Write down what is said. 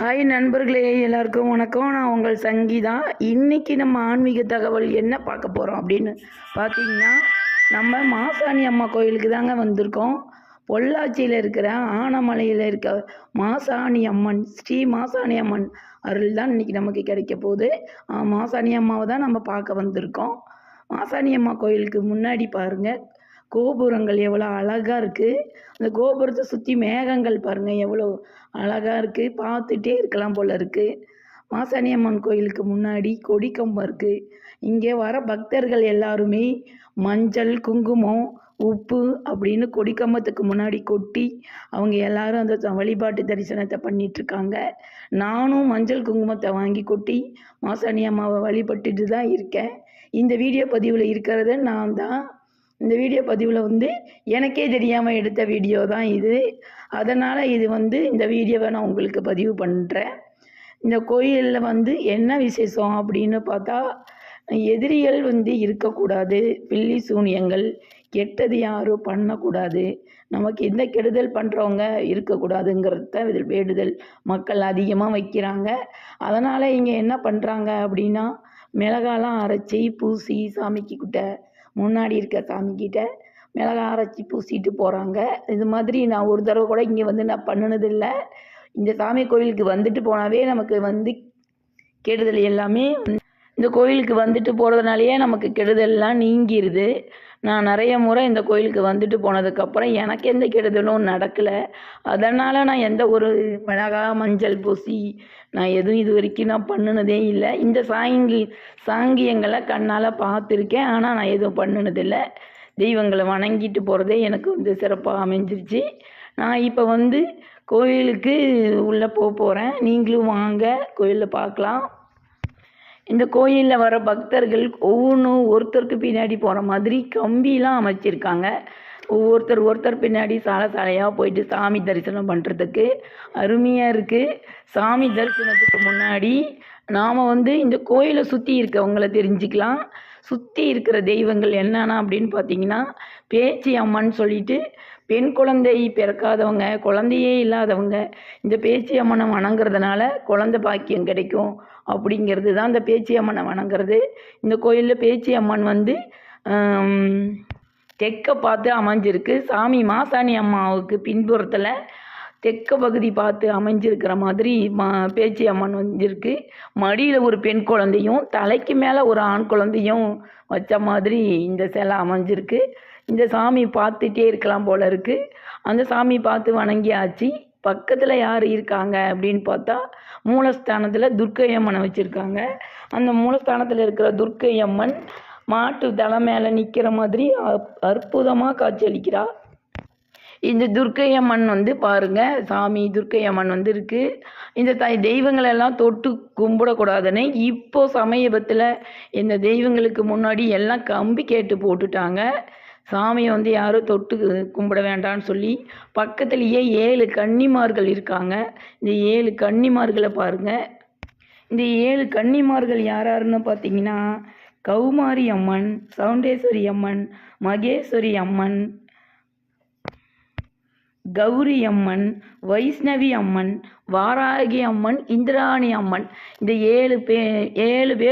Hi நண்பர்களே எல்லாருக்கும் வணக்கம். நான் உங்கள் சங்கீதா. இன்னைக்கு நம்ம ஆன்மீக தகவல் என்ன பார்க்க போகிறோம் அப்படின்னு பார்த்தீங்கன்னா நம்ம மாசாணி அம்மா கோயிலுக்கு தாங்க வந்திருக்கோம். பொள்ளாச்சியில் இருக்கிற ஆனமலையில் இருக்க மாசாணி அம்மன் ஸ்ரீ மாசாணி அம்மன் அருள் தான் இன்னைக்கு நமக்கு கிடைக்க போகுது. மாசாணி அம்மாவை தான் நம்ம பார்க்க வந்திருக்கோம். மாசாணி அம்மா கோயிலுக்கு முன்னாடி பாருங்கள் கோபுரங்கள் எவ்வளோ அழகாக இருக்குது அந்த கோபுரத்தை சுற்றி மேகங்கள் பாருங்கள் எவ்வளோ அழகாக இருக்குது பார்த்துட்டே இருக்கலாம் போல் இருக்குது மாசாணி அம்மன் கோயிலுக்கு முன்னாடி கொடிக்கம்பம் இருக்குது இங்கே வர பக்தர்கள் எல்லாருமே மஞ்சள் குங்குமம் உப்பு அப்படின்னு கொடிக்கம்பத்துக்கு முன்னாடி கொட்டி அவங்க எல்லாரும் அந்த வழிபாட்டு தரிசனத்தை பண்ணிகிட்ருக்காங்க நானும் மஞ்சள் குங்குமத்தை வாங்கி கொட்டி மாசாணி அம்மாவை வழிபட்டுட்டு தான் இருக்கேன். இந்த வீடியோ பதிவில் இருக்கிறத நான் தான் இந்த வீடியோ பதிவில் வந்து எனக்கே தெரியாமல் எடுத்த வீடியோ தான் இது. அதனால் இது வந்து இந்த வீடியோவை நான் உங்களுக்கு பதிவு பண்ணுறேன் இந்த கோயிலில் வந்து என்ன விசேஷம் அப்படின்னு பார்த்தா எதிரிகள் வந்து இருக்கக்கூடாது. பில்லி சூனியங்கள் கெட்டது யாரும் பண்ணக்கூடாது. நமக்கு எந்த கெடுதல் பண்ணுறவங்க இருக்கக்கூடாதுங்கிறத இதில் வேண்டுதல் மக்கள் அதிகமாக வைக்கிறாங்க. அதனால் இங்கே என்ன பண்ணுறாங்க அப்படின்னா மிளகாலாம் அரைச்சி பூசி சாமிக்கு கிட்ட முன்னாடி இருக்க சாமிக்கிட்ட மிளகா அரைச்சி பூசிட்டு போகிறாங்க இது மாதிரி நான் ஒரு தடவை கூட இங்கே வந்து நான் பண்ணினதில்லை. இந்த சாமி கோயிலுக்கு வந்துட்டு போனாவே நமக்கு வந்து கெடுதல் எல்லாமே இந்த கோயிலுக்கு வந்துட்டு போகிறதுனாலயே நமக்கு கெடுதல்லாம் நீங்கிருது. நான் நிறைய முறை இந்த கோயிலுக்கு வந்துட்டு போனதுக்கப்புறம் எனக்கு எந்த கெடுதலும் நடக்கலை. அதனால் நான் எந்த ஒரு மிளகா மஞ்சள் பூசி நான் எதுவும் இது வரைக்கும் நான் பண்ணினதே இல்லை. இந்த சாங்கி சாங்கியங்களை கண்ணால் பார்த்துருக்கேன். ஆனால் நான் எதுவும் பண்ணினதில்லை. தெய்வங்களை வணங்கிட்டு போகிறதே எனக்கு வந்து சிறப்பாக அமைஞ்சிருச்சு. நான் இப்போ வந்து கோயிலுக்கு உள்ளே போக போகிறேன் நீங்களும் வாங்க கோயிலில் பார்க்கலாம். இந்த கோயிலில் வர பக்தர்கள் ஒவ்வொன்றும் ஒருத்தருக்கு பின்னாடி போகிற மாதிரி கம்பிலாம் அமைச்சிருக்காங்க. ஒவ்வொருத்தர் ஒருத்தர் பின்னாடி சாலை சாலையாக போயிட்டு சாமி தரிசனம் பண்ணுறதுக்கு அருமையாக இருக்குது சாமி தரிசனத்துக்கு முன்னாடி நாம் வந்து இந்த கோயிலை சுற்றி இருக்கவங்கள தெரிஞ்சுக்கலாம். சுற்றி இருக்கிற தெய்வங்கள் என்னென்ன அப்படின்னு பார்த்தீங்கன்னா பேச்சி அம்மன் சொல்லிட்டு பெண் குழந்தை பிறக்காதவங்க குழந்தையே இல்லாதவங்க இந்த பேச்சி அம்மனை வணங்குறதுனால குழந்தை பாக்கியம் கிடைக்கும் அப்படிங்கிறது தான் இந்த பேச்சி அம்மனை வணங்குறது. இந்த கோயிலில் பேச்சி அம்மன் வந்து ஆம், தெற்க பார்த்து அமைஞ்சிருக்கு. சாமி மாசாணி அம்மாவுக்கு பின்புறத்தில் தெற்க பகுதி பார்த்து அமைஞ்சிருக்கிற மாதிரி மா பேச்சி அம்மன் வந்துருக்கு. மடியில் ஒரு பெண் குழந்தையும் தலைக்கு மேலே ஒரு ஆண் குழந்தையும் வச்ச மாதிரி இந்த சிலை அமைஞ்சிருக்கு. இந்த சாமி பார்த்துட்டே இருக்கலாம் போல இருக்கு. அந்த சாமி பார்த்து வணங்கியாச்சு. பக்கத்தில் யார் இருக்காங்க அப்படின்னு பார்த்தா மூலஸ்தானத்தில் துர்க்கை அம்மனை வச்சுருக்காங்க. அந்த மூலஸ்தானத்தில் இருக்கிற துர்க்கை அம்மன் மாட்டு தலை மேலே நிற்கிற மாதிரி அற்- அற்புதமாக காட்சியளிக்கிறா இந்த துர்க்கை அம்மன் வந்து பாருங்க சாமி துர்க்கை அம்மன் வந்து இருக்குது இந்த த தெய்வங்களெல்லாம் தொட்டு கும்பிடக்கூடாதுன்னு இப்போ சமீபத்தில் இந்த தெய்வங்களுக்கு முன்னாடி எல்லாம் கம்பி கேட்டு போட்டுட்டாங்க. சாமியை வந்து யாரும் தொட்டு கும்பிட வேண்டாம்னு சொல்லி பக்கத்துலேயே ஏழு கன்னிமார்கள் இருக்காங்க. இந்த ஏழு கன்னிமார்களை பாருங்கள் இந்த ஏழு கன்னிமார்கள் யார் யாருன்னு பார்த்தீங்கன்னா கௌமாரி அம்மன் சவுண்டேஸ்வரி அம்மன் மகேஸ்வரி அம்மன் கௌரி அம்மன் வைஷ்ணவி அம்மன் வாராகி அம்மன் இந்திராணி அம்மன் இந்த ஏழு பே ஏழு பேர்